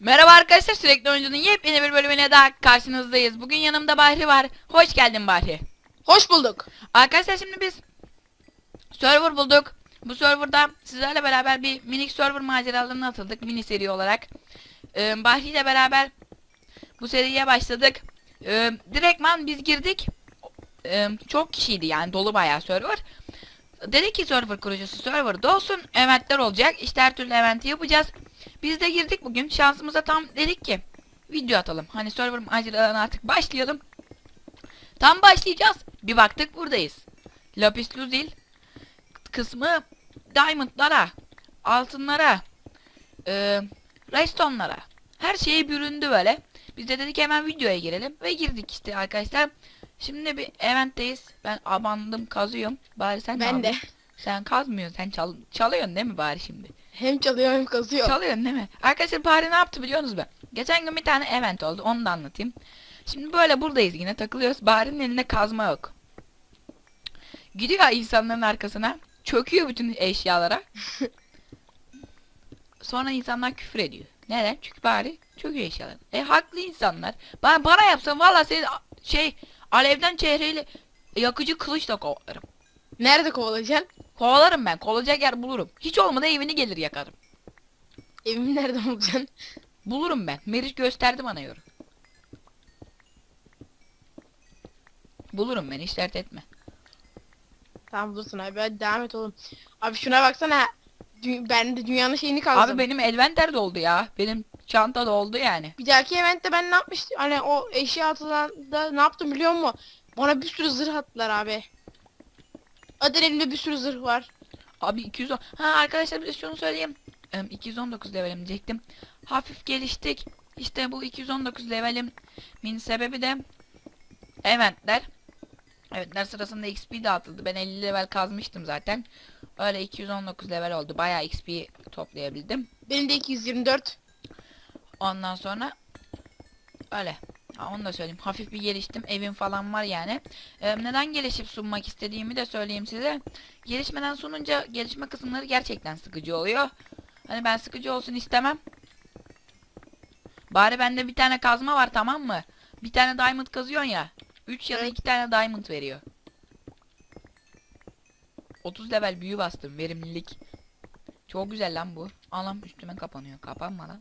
Merhaba arkadaşlar sürekli oyuncunun yepyeni bir bölümüne daha karşınızdayız. Bugün yanımda Bahri var. Hoş geldin Bahri. Hoş bulduk. Arkadaşlar şimdi biz server bulduk. Bu serverda sizlerle beraber bir minik server maceralarına atıldık mini seri olarak. Ee, Bahri ile beraber bu seriye başladık. Ee, direktman biz girdik. Ee, çok kişiydi yani dolu bayağı server. Dedik ki server kurucusu serverda olsun. Eventler olacak. İşte her türlü eventi yapacağız. Biz de girdik bugün. Şansımıza tam dedik ki video atalım. Hani server maceralarına artık başlayalım. Tam başlayacağız. Bir baktık buradayız. Lapis Lazuli kısmı diamondlara, altınlara, e, redstone'lara. Her şeye büründü böyle. Biz de dedik hemen videoya girelim ve girdik işte arkadaşlar. Şimdi bir eventteyiz. Ben abandım kazıyorum. Bari sen Ben de. yapıyorsun? Sen kazmıyorsun. Sen çal çalıyorsun değil mi bari şimdi? Hem çalıyor hem kazıyor. Çalıyorsun değil mi? Arkadaşlar Bahri ne yaptı biliyor musunuz be? Geçen gün bir tane event oldu. Onu da anlatayım. Şimdi böyle buradayız yine takılıyoruz. Bahri'nin elinde kazma yok. Gidiyor insanların arkasına. Çöküyor bütün eşyalara. Sonra insanlar küfür ediyor. Neden? Çünkü bari çöküyor eşyalar. E haklı insanlar. Bana, bana yapsan valla seni şey alevden çehreyle yakıcı kılıçla kovalarım. Nerede kovalayacaksın? Kovalarım ben. Kolacak yer bulurum. Hiç olmadı evini gelir yakarım. Evimi nerede bulacaksın? Bulurum ben. Meriç gösterdi bana yorum. Bulurum ben hiç dert etme. Tamam bulursun abi. Hadi devam et oğlum. Abi şuna baksana. Dü- ben de dünyanın şeyini kazdım. Abi benim elventer doldu ya. Benim çanta doldu yani. Bir dahaki eventte ben ne yapmıştım? Hani o eşya atılan da ne yaptım biliyor musun? Bana bir sürü zırh attılar abi. Zaten elimde bir sürü zırh var. Abi 210. Ha arkadaşlar bir şunu söyleyeyim. Em, 219 levelim diyecektim. Hafif geliştik. İşte bu 219 levelim min sebebi de eventler. Eventler sırasında XP dağıtıldı. Ben 50 level kazmıştım zaten. Öyle 219 level oldu. Bayağı XP toplayabildim. Benim de 224. Ondan sonra öyle. Ha, onu da söyleyeyim. Hafif bir geliştim. Evim falan var yani. Ee, neden gelişip sunmak istediğimi de söyleyeyim size. Gelişmeden sununca gelişme kısımları gerçekten sıkıcı oluyor. Hani ben sıkıcı olsun istemem. Bari bende bir tane kazma var tamam mı? Bir tane diamond kazıyorsun ya. 3 ya da Evet. 2 tane diamond veriyor. 30 level büyü bastım verimlilik. Çok güzel lan bu. Anam üstüme kapanıyor. Kapanma lan.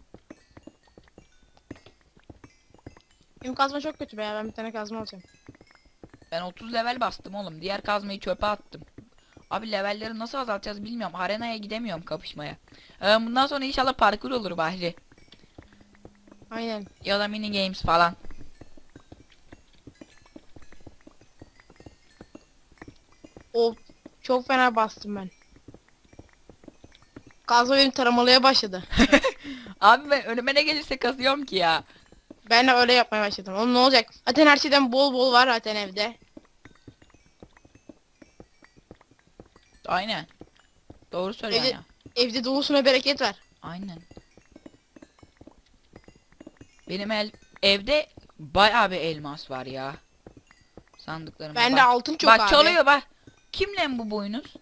Benim kazma çok kötü be ya. Ben bir tane kazma alacağım. Ben 30 level bastım oğlum. Diğer kazmayı çöpe attım. Abi levelleri nasıl azaltacağız bilmiyorum. Arenaya gidemiyorum kapışmaya. Ee, bundan sonra inşallah parkur olur Bahri. Aynen. Ya da mini games falan. O çok fena bastım ben. Kazma benim taramalıya başladı. Abi ben önüme ne gelirse kazıyorum ki ya. Ben de öyle yapmaya başladım. Oğlum ne olacak? Zaten her şeyden bol bol var zaten evde. Aynen. Doğru söylüyorsun Evet. ya. Evde dolusuna bereket var. Aynen. Benim el evde bayağı bir elmas var ya. Sandıklarım. Bende altın çok bak abi. çalıyor bak. Kim lan bu boynuz?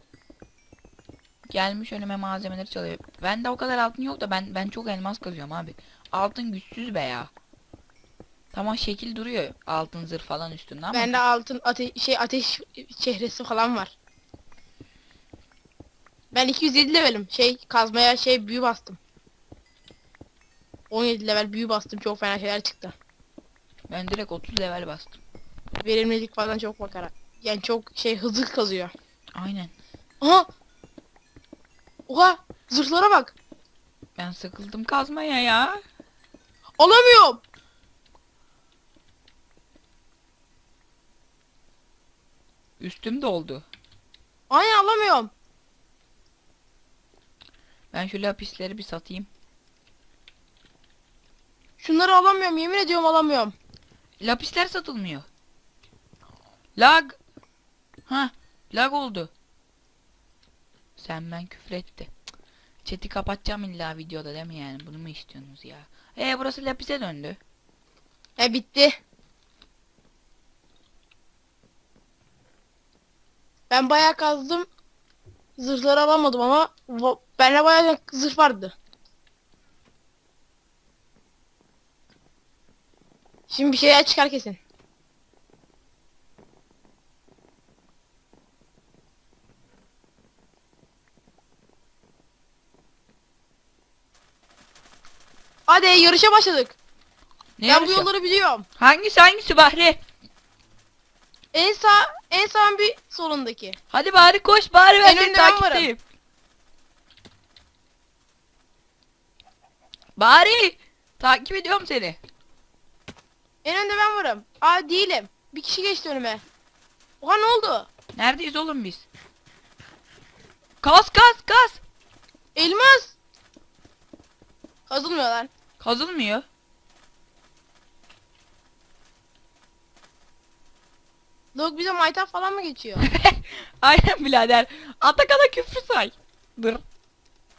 Gelmiş önüme malzemeleri çalıyor. Bende o kadar altın yok da ben ben çok elmas kazıyorum abi. Altın güçsüz be ya. Tamam şekil duruyor altın zırh falan üstünde ama. Bende altın ate şey ateş çehresi falan var. Ben 207 levelim. Şey kazmaya şey büyü bastım. 17 level büyü bastım. Çok fena şeyler çıktı. Ben direkt 30 level bastım. Verimlilik falan çok bakarak. Yani çok şey hızlı kazıyor. Aynen. Aha! Oha! Zırhlara bak. Ben sıkıldım kazmaya ya. Alamıyorum. Üstüm doldu. Aynen alamıyorum. Ben şu lapisleri bir satayım. Şunları alamıyorum. Yemin ediyorum alamıyorum. Lapisler satılmıyor. Lag. Ha, lag oldu. Sen ben küfür etti. Chat'i kapatacağım illa videoda değil mi yani? Bunu mu istiyorsunuz ya? E burası lapise döndü. E bitti. Ben bayağı kazdım. Zırhları alamadım ama bende bayağı zırh vardı. Şimdi bir şeyler çıkar kesin. Hadi yarışa başladık. Ne ben bu yarışı? yolları biliyorum. Hangisi hangisi Bahri? En sağ en sağ bir solundaki. Hadi bari koş bari ben En seni önde ben varım. takipteyim. Bari takip ediyorum seni. En önde ben varım. Aa değilim. Bir kişi geçti önüme. Oha ne oldu? Neredeyiz oğlum biz? Kas kas kas. Elmas. Kazılmıyor lan. Kazılmıyor. Log bize maytap falan mı geçiyor? Aynen birader. Atakan'a küfür say. Dur.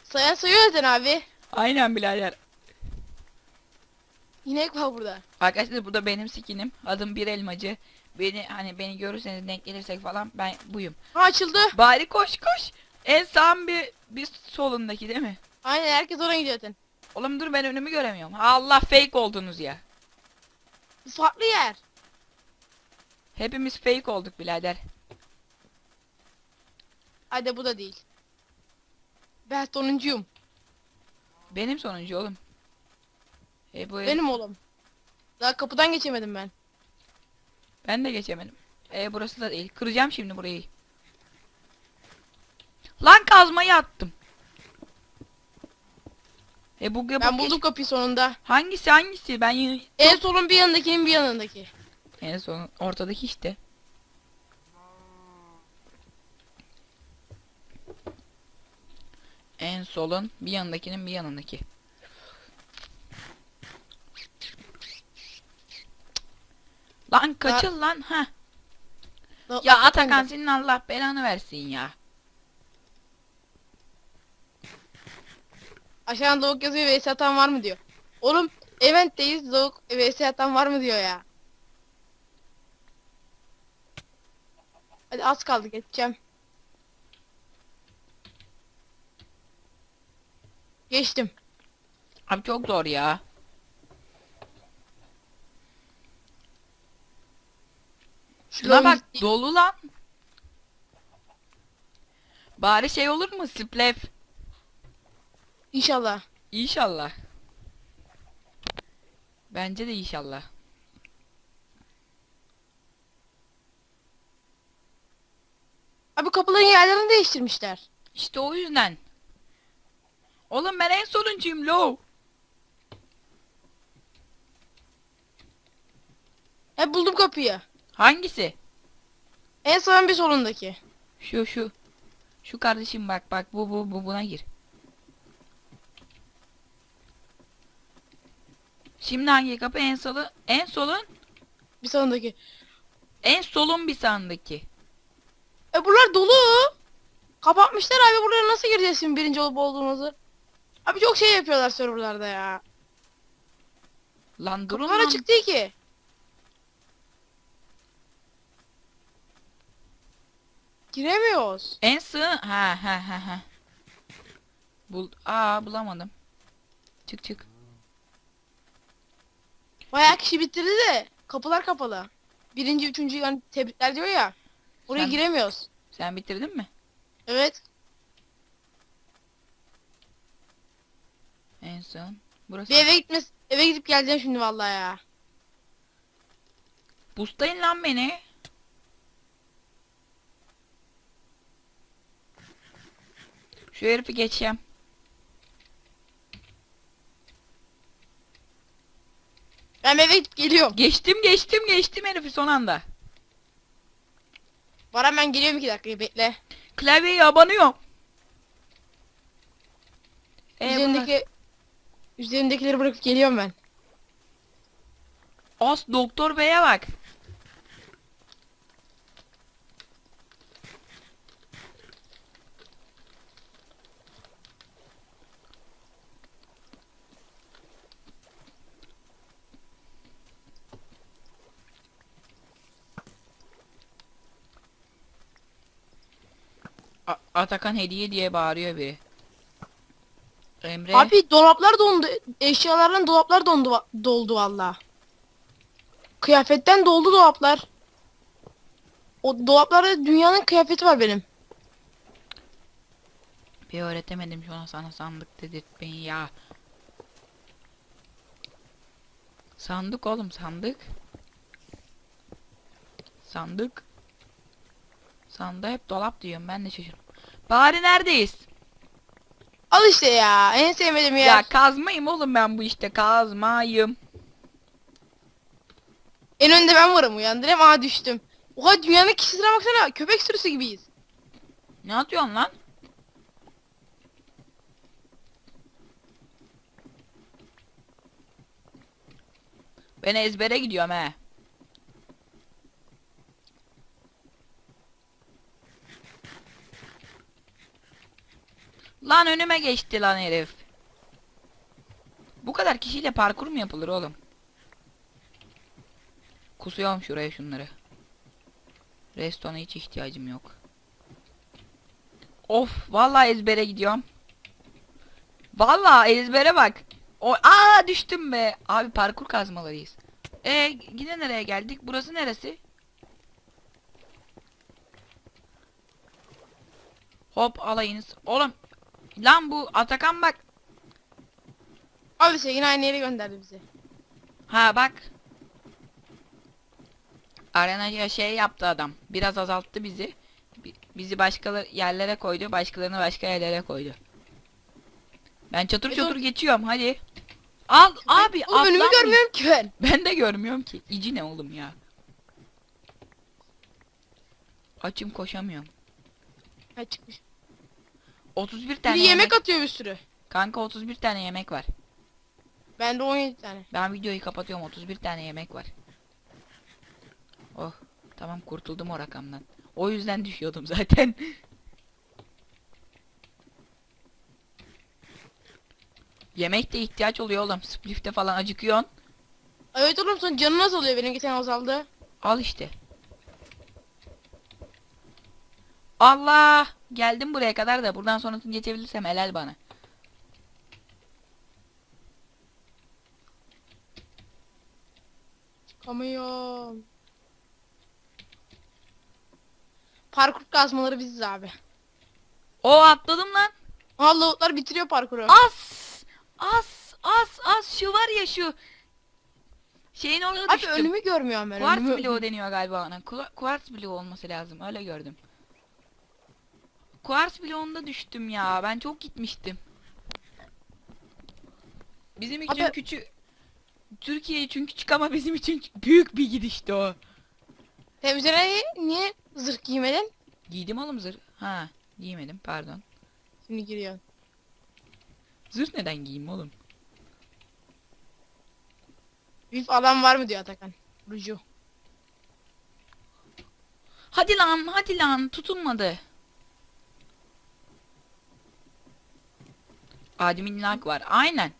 Sayan sayıyor zaten abi. Aynen birader. İnek var burada. Arkadaşlar bu da benim skinim. Adım bir elmacı. Beni hani beni görürseniz denk gelirsek falan ben buyum. Ha açıldı. Bari koş koş. En sağın bir bir solundaki değil mi? Aynen herkes oraya gidiyor zaten. Oğlum dur ben önümü göremiyorum. Allah fake oldunuz ya. Bu farklı yer. Hepimiz fake olduk birader. Hadi bu da değil. Ben sonuncuyum. Benim sonuncu oğlum. E bu Benim oğlum. Daha kapıdan geçemedim ben. ben de geçemedim. E burası da değil. Kıracağım şimdi burayı. Lan kazmayı attım. E bu, bu Ben buldum kapıyı sonunda. Hangisi hangisi? Ben yine En solun bir yanındakinin bir yanındaki. En son ortadaki işte. En solun bir yanındakinin bir yanındaki. Lan kaçıl lan ha. Ya Atakan senin Allah belanı versin ya. Aşağıdan lavuk yazıyor vs atan var mı diyor. Oğlum eventteyiz lavuk vs atan var mı diyor ya. Hadi az kaldı geçeceğim. Geçtim. Abi çok zor ya. Şuna bak dolu lan. Bari şey olur mu? Splef. İnşallah. İnşallah. Bence de inşallah. Kapıların yerlerini değiştirmişler. İşte o yüzden. Oğlum ben en sonuncuyum low. Hep buldum kapıyı. Hangisi? En son bir solundaki. Şu şu. Şu kardeşim bak bak bu bu bu buna gir. Şimdi hangi kapı en solu? En solun Bir solundaki. en solun bir sandaki. E buralar dolu. Kapatmışlar abi buraya nasıl gireceğiz şimdi birinci olup olduğumuzu? Abi çok şey yapıyorlar serverlarda ya. Lan durun Kapılar lan. açık değil ki. Giremiyoruz. En sığ ha ha ha ha. Bul Aa bulamadım. Çık çık. Bayağı kişi bitirdi de kapılar kapalı. Birinci, üçüncü yani tebrikler diyor ya. Oraya Sen- giremiyoruz. Sen bitirdin mi? Evet. En son. Burası. Bir eve gitmez eve gidip geleceğim şimdi vallahi ya. Bustayın lan beni. Şu herifi geçeceğim. Ben eve gidip geliyorum. Geçtim geçtim geçtim herifi son anda. Var hemen geliyorum iki dakika bekle. Klavyeyi abanıyor. E, bunlar- Üzerimdeki üzerimdekileri bırakıp geliyorum ben. As doktor beye bak. Atakan hediye diye bağırıyor biri. Emre. Abi dolaplar dondu. Eşyaların dolaplar dondu doldu valla. kıyafetten doldu dolaplar. O dolaplarda dünyanın kıyafeti var benim. Bir öğretemedim şu an sana sandık dedirtmeyi ya. Sandık oğlum sandık. Sandık. Sandığa hep dolap diyorum ben de şaşırdım. Bari neredeyiz? Al işte ya. En sevmediğim yer. Ya kazmayım oğlum ben bu işte kazmayım. En önde ben varım uyandırayım. Aa düştüm. Oha dünyanın kişisine baksana. Köpek sürüsü gibiyiz. Ne atıyorsun lan? Ben ezbere gidiyorum he. Lan önüme geçti lan herif. Bu kadar kişiyle parkur mu yapılır oğlum? Kusuyorum şuraya şunları. Restona hiç ihtiyacım yok. Of vallahi ezbere gidiyorum. Vallahi ezbere bak. O aa düştüm be. Abi parkur kazmalarıyız. E yine nereye geldik? Burası neresi? Hop alayınız. Oğlum lan bu Atakan bak. Abi işte yine aynı yere gönderdi bizi. Ha bak. Arenaya şey yaptı adam. Biraz azalttı bizi. Bi- Bizi başka yerlere koydu. Başkalarını başka yerlere koydu. Ben çatır E, çatır geçiyorum hadi. Al abi Oğlum önümü atlanmayın. görmüyorum ki ben. Ben de görmüyorum ki. İci ne oğlum ya. Açım koşamıyorum. Ha çıkmış. 31 tane Biri yemek. yemek atıyor bir sürü. Kanka 31 tane yemek var. Bende 17 tane. Ben videoyu kapatıyorum 31 tane yemek var. Oh tamam kurtuldum o rakamdan. O yüzden düşüyordum zaten. Yemek de ihtiyaç oluyor oğlum. Splif'te falan acıkıyorsun. Evet oğlum sonra canı nasıl oluyor benim geçen azaldı. Al işte. Allah! Geldim buraya kadar da buradan sonrasını geçebilirsem helal bana. Çıkamıyorum. Parkur kazmaları biziz abi. O atladım lan. Aa lavuklar bitiriyor parkuru. As! As! As! As! Şu var ya şu. Şeyin orada Abi düştüm. önümü görmüyorum ben. Quartz önümü- bloğu deniyor galiba ona. Quartz bloğu olması lazım. Öyle gördüm. Quartz bloğunda düştüm ya. Ben çok gitmiştim. Bizim için Abi- küçük Türkiye için küçük ama bizim için büyük bir gidişti o. Sen üzerine niye zırh giymedin? Giydim oğlum zırh. Ha, giymedim pardon. Şimdi giriyorsun. Zırh neden giyeyim oğlum? Büyük adam var mı diyor Atakan. Ruju. Hadi lan, hadi lan tutunmadı. Admin lag var. Aynen.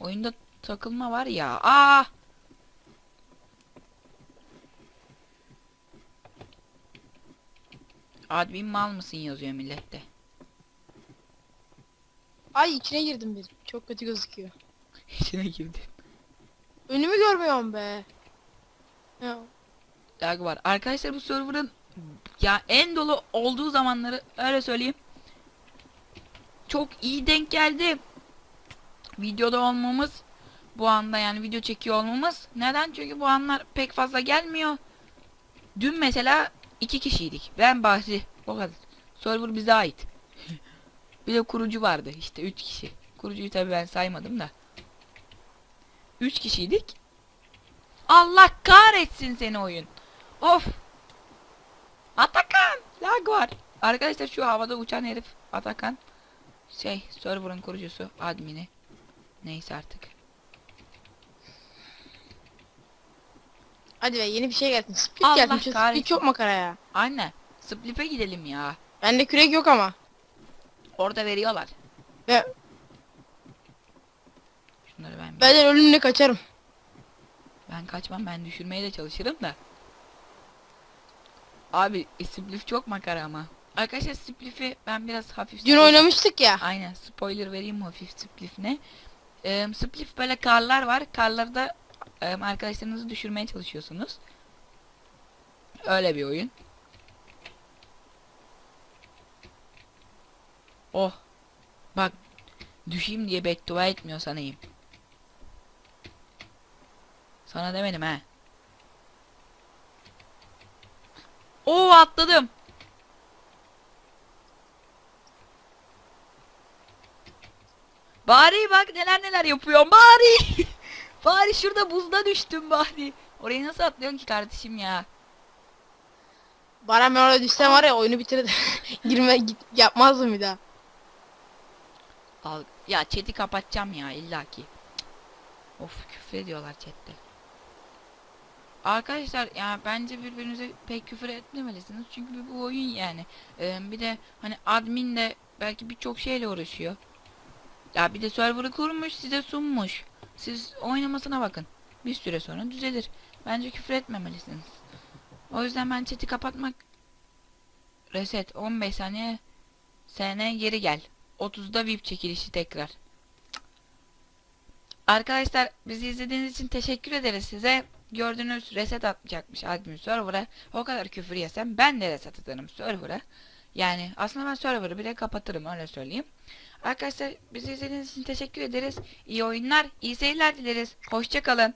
Oyunda takılma var ya. Aa! Admin mal mısın yazıyor millette. Ay içine girdim bir. Çok kötü gözüküyor. İçine girdi. Önümü görmüyorum be. Ya, lag var. Arkadaşlar bu server'ın ya en dolu olduğu zamanları öyle söyleyeyim. Çok iyi denk geldi. Videoda olmamız bu anda yani video çekiyor olmamız. Neden? Çünkü bu anlar pek fazla gelmiyor. Dün mesela iki kişiydik. Ben Bahri. O kadar. Server bize ait. bir de kurucu vardı. işte üç kişi. Kurucuyu tabii ben saymadım da. Üç kişiydik. Allah kahretsin seni oyun. Of. Atakan. Lag var. Arkadaşlar şu havada uçan herif Atakan. Şey server'ın kurucusu admini. Neyse artık. Hadi be yeni bir şey gelsin. Split Allah kahretsin. Split çok makara ya. Anne. Splip'e gidelim ya. Bende kürek yok ama. Orada veriyorlar. Ve Şunları ben ben ölümle kaçarım. ben kaçmam ben düşürmeye de çalışırım da. Abi Splip çok makara ama. Arkadaşlar Spliff'i ben biraz hafif Dün oynamıştık ya. Aynen spoiler vereyim mi hafif Spliff ne? Ee, Spliff böyle karlar var. Karlarda e, arkadaşlarınızı düşürmeye çalışıyorsunuz. Öyle bir oyun. Oh. Bak düşeyim diye beddua etmiyor sanayım. Sana demedim ha. Oo atladım. Bari bak neler neler yapıyorum bari. bari şurada buzda düştüm bari. Orayı nasıl atlıyorsun ki kardeşim ya? Bana ben oraya düşsem var ya oyunu bitirirdim. Girme git, yapmazdım bir daha. Al, ya chat'i kapatacağım ya illaki. Of küfür ediyorlar chatte. Arkadaşlar ya bence birbirinize pek küfür etmemelisiniz çünkü bu oyun yani. Ee, bir de hani admin de belki birçok şeyle uğraşıyor. Ya bir de server'ı kurmuş size sunmuş. Siz oynamasına bakın. Bir süre sonra düzelir. Bence küfür etmemelisiniz. O yüzden ben chat'i kapatmak reset 15 saniye sene geri gel. 30'da VIP çekilişi tekrar. Arkadaşlar bizi izlediğiniz için teşekkür ederiz size. Gördüğünüz reset atacakmış admin server'a. O kadar küfür yesem ben de reset atarım server'a. Yani aslında ben server'ı bile kapatırım öyle söyleyeyim. Arkadaşlar bizi izlediğiniz için teşekkür ederiz. İyi oyunlar, iyi seyirler dileriz. Hoşçakalın.